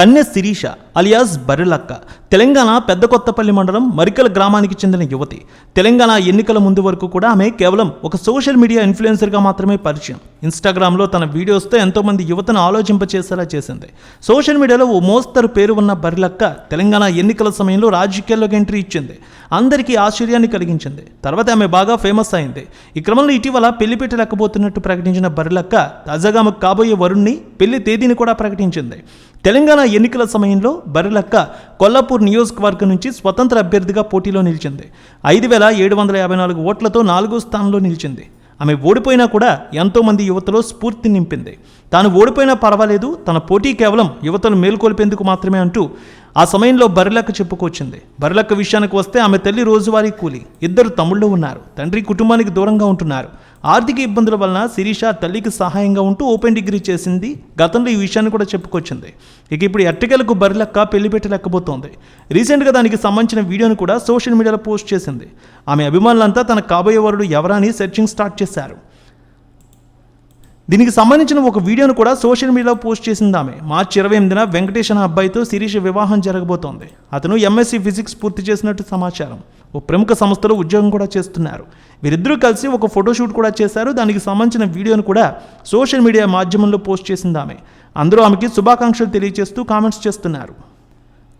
కన్నె Sirisha alias Barrelakka Telangana పెద్ద కొత్తపల్లి మండలం మరికల గ్రామానికి చెందిన యువతి. తెలంగాణ ఎన్నికల ముందు వరకు కూడా ఆమె కేవలం ఒక సోషల్ మీడియా ఇన్ఫ్లుయెన్సర్గా మాత్రమే పరిచయం. ఇన్స్టాగ్రామ్లో తన వీడియోస్తో ఎంతోమంది యువతను ఆలోచింపచేసేలా చేసింది. సోషల్ మీడియాలో ఓ మోస్తరు పేరు ఉన్న బర్రెలక్క తెలంగాణ ఎన్నికల సమయంలో రాజకీయాల్లోకి ఎంట్రీ ఇచ్చింది. అందరికీ ఆశ్చర్యాన్ని కలిగించింది. తర్వాత ఆమె బాగా ఫేమస్ అయింది. ఈ క్రమంలో ఇటీవల పెళ్ళి పెట్టలేకపోతున్నట్టు ప్రకటించిన బర్రెలక్క తాజాగా ఆమెకు కాబోయే వరుణ్ణి పెళ్ళి తేదీని కూడా ప్రకటించింది. తెలంగాణ ఎన్నికల సమయంలో బరిలక్క కొల్లాపూర్ నియోజకవర్గం నుంచి స్వతంత్ర అభ్యర్థిగా పోటీలో నిలిచింది. ఐదు వేల ఏడు వందల యాభై నాలుగు ఓట్లతో నాలుగో స్థానంలో నిలిచింది. ఆమె ఓడిపోయినా కూడా ఎంతోమంది యువతలో స్ఫూర్తి నింపింది. తాను ఓడిపోయినా పర్వాలేదు తన పోటీ కేవలం యువతను మేల్కొల్పేందుకు మాత్రమే అంటూ ఆ సమయంలో బర్రెలక్క చెప్పుకొచ్చింది బర్రెలక్క విషయానికి వస్తే ఆమె తల్లి రోజువారీ కూలి. ఇద్దరు తమ్ముళ్ళు ఉన్నారు. తండ్రి కుటుంబానికి దూరంగా ఉంటున్నారు. ఆర్థిక ఇబ్బందుల వలన శిరీష తల్లికి సహాయంగా ఉంటూ ఓపెన్ డిగ్రీ చేసింది. గతంలో ఈ విషయాన్ని కూడా చెప్పుకొచ్చింది ఇక ఇప్పుడు ఎట్టకెలకు బరిలక్క పెళ్ళి పెట్టలేకపోతోంది. రీసెంట్గా దానికి సంబంధించిన వీడియోను కూడా సోషల్ మీడియాలో పోస్ట్ చేసింది. ఆమె అభిమానులంతా తన కాబోయే వరుడు ఎవరా అని సెర్చింగ్ స్టార్ట్ చేశారు. దీనికి సంబంధించిన ఒక వీడియోను కూడా సోషల్ మీడియాలో పోస్ట్ చేసింది ఆమె మార్చి ఇరవై ఎనిమిదిన వెంకటేష్ అనే అబ్బాయితో శిరీష వివాహం జరగబోతోంది. అతను ఎంఎస్సీ ఫిజిక్స్ పూర్తి చేసినట్టు సమాచారం. ఓ ప్రముఖ సంస్థలో ఉద్యోగం కూడా చేస్తున్నారు. వీరిద్దరూ కలిసి ఒక ఫోటోషూట్ కూడా చేశారు. దానికి సంబంధించిన వీడియోను కూడా సోషల్ మీడియా మాధ్యమంలో పోస్ట్ చేసింది ఆమె అందరూ ఆమెకి శుభాకాంక్షలు తెలియజేస్తూ కామెంట్స్ చేస్తున్నారు.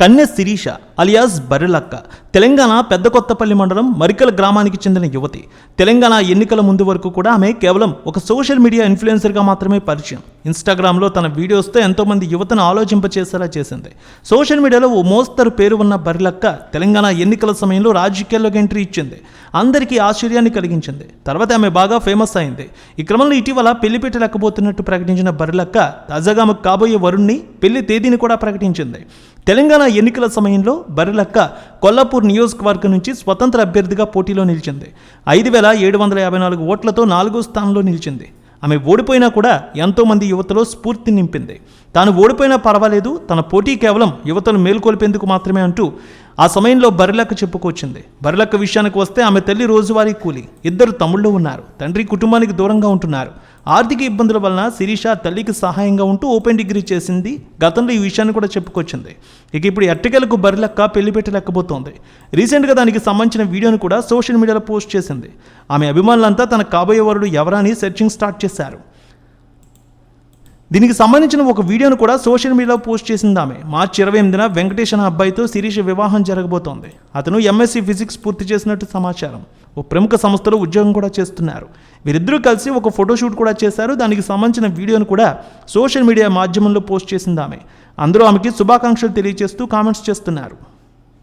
కన్నె శిరీష అలియాస్ బర్రెలక్క తెలంగాణ పెద్ద కొత్తపల్లి మండలం మరికల గ్రామానికి చెందిన యువతి. తెలంగాణ ఎన్నికల ముందు వరకు కూడా ఆమె కేవలం ఒక సోషల్ మీడియా ఇన్ఫ్లుయెన్సర్గా మాత్రమే పరిచయం. ఇన్స్టాగ్రామ్లో తన వీడియోస్తో ఎంతోమంది యువతను ఆలోచింపచేసేలా చేసింది. సోషల్ మీడియాలో ఓ మోస్తరు పేరు ఉన్న బర్రెలక్క తెలంగాణ ఎన్నికల సమయంలో రాజకీయాల్లోకి ఎంట్రీ ఇచ్చింది. అందరికీ ఆశ్చర్యాన్ని కలిగించింది. తర్వాత ఆమె బాగా ఫేమస్ అయింది. ఈ క్రమంలో ఇటీవల పెళ్ళి పెట్టలేకపోతున్నట్టు ప్రకటించిన బర్రెలక్క తాజాగా ఆమెకు కాబోయే వరుణ్ణి పెళ్ళి తేదీని కూడా ప్రకటించింది. తెలంగాణ ఎన్నికల సమయంలో బర్రెలక్క కొల్లాపూర్ నియోజకవర్గం నుంచి స్వతంత్ర అభ్యర్థిగా పోటీలో నిలిచింది. ఐదు వేల ఏడు వందల యాభై నాలుగు ఓట్లతో నాలుగో స్థానంలో నిలిచింది. ఆమె ఓడిపోయినా కూడా ఎంతోమంది యువతలో స్ఫూర్తి నింపింది. తాను ఓడిపోయినా పర్వాలేదు తన పోటీ కేవలం యువతను మేల్కొల్పేందుకు మాత్రమే అంటూ ఆ సమయంలో బర్రెలక్క చెప్పుకొచ్చింది బరిలక్క విషయానికి వస్తే ఆమె తల్లి రోజువారీ కూలి. ఇద్దరు తమ్ముళ్ళు ఉన్నారు. తండ్రి కుటుంబానికి దూరంగా ఉంటున్నారు. ఆర్థిక ఇబ్బందుల వలన శిరీష తల్లికి సహాయంగా ఉంటూ ఓపెన్ డిగ్రీ చేసింది. గతంలో ఈ విషయాన్ని కూడా చెప్పుకొచ్చింది. ఇక ఇప్పుడు ఎట్టకెలకు బరిలక్క పెళ్ళి పెట్టలేకపోతోంది. రీసెంట్గా దానికి సంబంధించిన వీడియోను కూడా సోషల్ మీడియాలో పోస్ట్ చేసింది. ఆమె అభిమానులంతా తన కాబోయే వరుడు ఎవరా అని సెర్చింగ్ స్టార్ట్ చేశారు. దీనికి సంబంధించిన ఒక వీడియోను కూడా సోషల్ మీడియాలో పోస్ట్ చేసింది ఆమె మార్చి ఇరవై ఎనిమిదిన వెంకటేష్ అనే అబ్బాయితో శిరీష వివాహం జరగబోతోంది. అతను ఎంఎస్సీ ఫిజిక్స్ పూర్తి చేసినట్టు సమాచారం. ఓ ప్రముఖ సంస్థలో ఉద్యోగం కూడా చేస్తున్నారు. వీరిద్దరూ కలిసి ఒక ఫోటోషూట్ కూడా చేశారు. దానికి సంబంధించిన వీడియోను కూడా సోషల్ మీడియా మాధ్యమంలో పోస్ట్ చేసింది ఆమె అందరూ ఆమెకి శుభాకాంక్షలు తెలియజేస్తూ కామెంట్స్ చేస్తున్నారు.